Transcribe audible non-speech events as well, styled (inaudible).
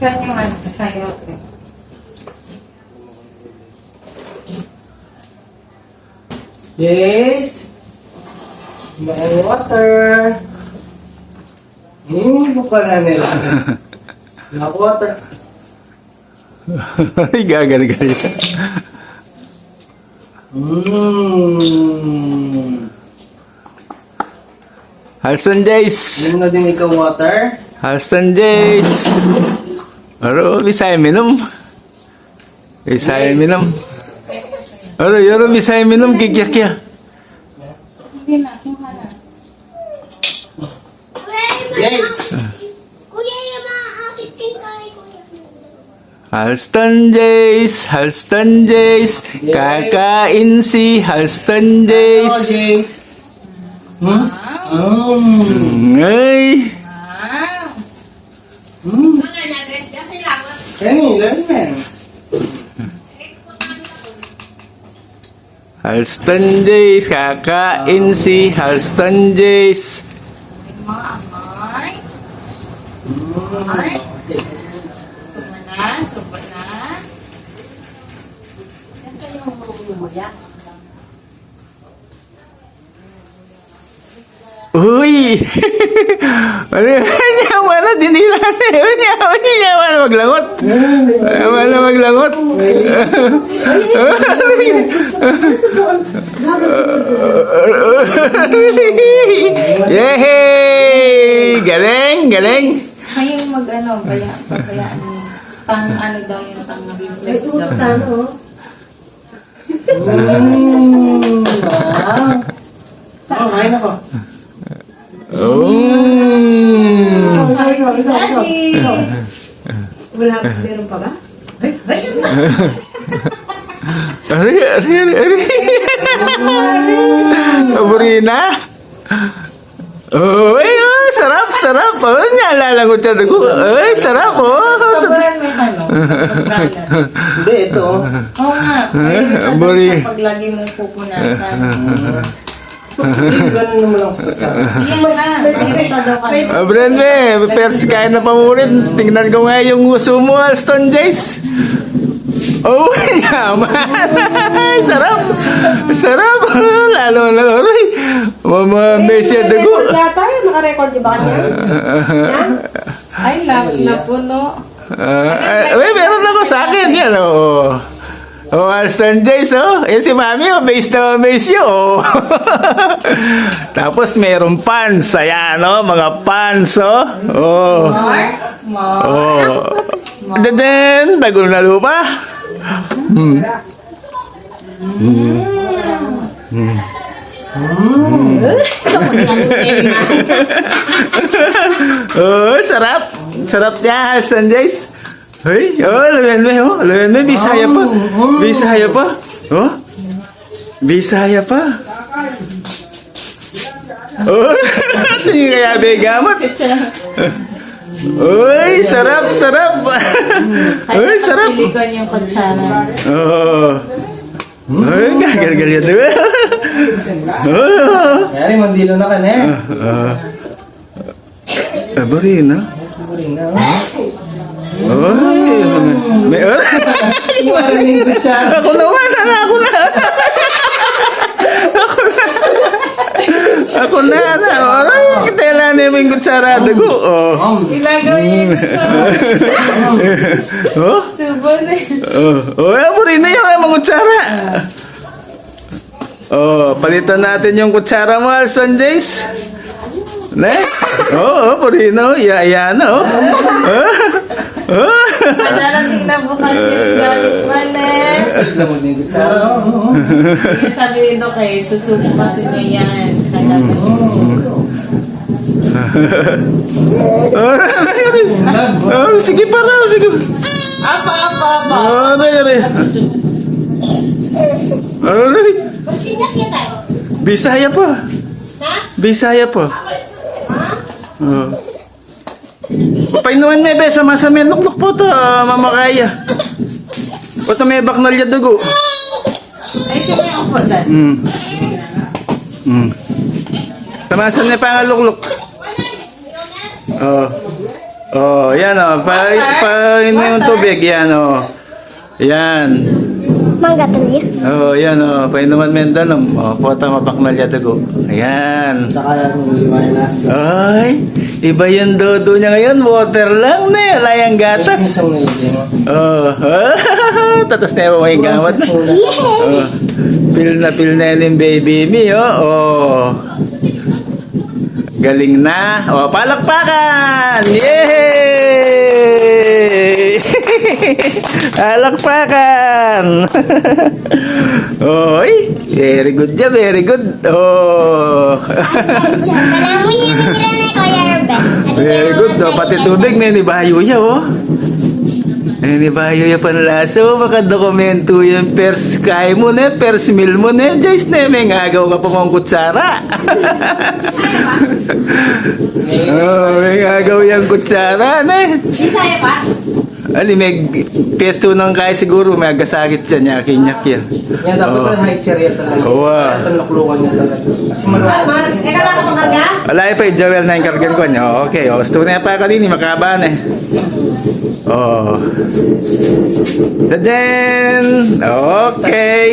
Saan yung ano? Sa'yo? Yes. May water. Hmm, buka na nila. (laughs) Na water. (laughs) Ay, gagal-gal. Hmm. Halston Jace! Inom na din ikaw water. Halston Jace! (laughs) Aro, bisaya minum. Bisaya minum. Aro, yoro bisaya minum kuha na. Yes. Halston Jace! Halston Jace! Kakain si Halston Oh, yes. Hmm? Hmm. Ay! Wow! Hmm. Kani, lalo na. Halston Jace! Kakain si Halston Jace! Mga amoy. Amoy. Suba na, suba na. Uy! (laughs) Ano niya wala dinila niya niya niya wala maglangot. Wala maglangot. Yehey! Galing, galing. Ay, yung mag ano, baya, bayaan mo. Pang ano daw yung pang reflex daw. Hmm. Wow. Saan ako? Oh. Ikaw, ikaw, ikaw, ikaw. ikaw. Wala, meron pa ba? Ay, ay, Ari, ari, ari, ari. Aburina. Oh, ay, oh, sarap, sarap. Oh, naalala ko siya. Ay, sarap, oh. Kabayan may ano. Hindi, ito. oh. Oo nga, may Bori. pag lagi mong pupunasan. Ganun naman lang sa may. Ah, Brende, pers kain na pamulit. Tingnan ko nga yung uso mo, Alston Jace. Oh, yaman. (laughs) Sarap. Sarap. (laughs) Lalo na, aray. Mama, Messi at dugo. Record yata yun, naka-record yung ba (laughs) kanya? Ay, na, napuno. Ah, uh, meron ako sa akin. Yan, oh. Oh, Alston Jace, oh. Yan si Mami, oh. Base na base yun, oh. (laughs) Tapos meron pants. Ayan, oh. Mga pants, oh. Oh. More? More? Oh. Deden, bagol na lupa. Hmm. (laughs) Oh, sarap. Sarap niya, Sanjays. Hey, oh, lawan mo, oh, lawan mo, Bisaya pa. Bisaya pa. Oh, Bisaya pa. Oh, tingin (laughs) kaya begamot. Uy, sarap, sarap. Uy, sarap. Silikon yung kutsara. Oh. Uy, gagal-gal yan. Oh. Yari, mandilo na ka na eh. Abari na. Oy, may oh. Yung kutsara. Ako naman, ano, ako na. Ako na. Ako na, na. Oy, kitela na yung kutsara. (laughs) Dago, oh. Ilagaw yung kutsara. Oh, Subo na yun. oh. Oh, abari na yung mga kutsara. Oh, palitan natin yung kutsara mo, Alson Jace. Ne? Oo, oh, purino. Ya, ya na, oh. (laughs) Madalating na bukas yung galit man eh. Lamod na yung kutsara. oh. Yung sabi nito kay, susubo kasi niya yan. Kaya Oh, sige pa raw, sige. Apa, apa, apa. Oh, dali. Ano na? Kinyak-kita. Bisaya pa. Ha? Bisaya pa. Oh. Painuan may besa masami lukluk po to, ah, mamakaya. Pato may baknal ya dugo. Ay, sino yung upo dyan? Hmm. Hmm. Tamasan na pangalukluk. Oh. Oh, yan oh. Pa, pa, yung tubig, yan oh. Yan. Mangga tuloy. Oh, yan oh. Painuman mendanom. Oh, pota mapakmalya dugo. Ayan. Saka yung liwain lasa. Ay, iba yung dodo niya ngayon. Water lang na. Wala yung gatas. Mo. Oh, (laughs) tatas na yung mga gamot. Oh, pil na pil na yun yung baby me, oh. oh. Galing na. Oh, palakpakan! Yay! Palakpakan! (laughs) Oy, very good ya, very good. Oh. Kailangan (laughs) mo yung mira na Kuya Herbert. Very good. Oh, pati tubig na ni Bayo ya, oh. Eh, ni Bayo ya panlaso. Baka dokumento yung first kay mo na, first meal mo na. Jace na, may ngagaw ka pa mong kutsara. (laughs) oh, may ngagaw yung kutsara na. Bisaya pa? Ali, may pesto ng kaya siguro. May agasakit siya niya, kinyak yan. Yan, dapat Oh. high chair yan talaga. Oo, ah. Kaya itong nakulukan niya talaga. Kasi Ah, manuwa. Mar, eka lang ako karga? Wala pa yung Joel na yung kargan ko niya. Oh, okay, oh, gusto na pa kanini, makaban eh. Oh. Tadyan! Okay.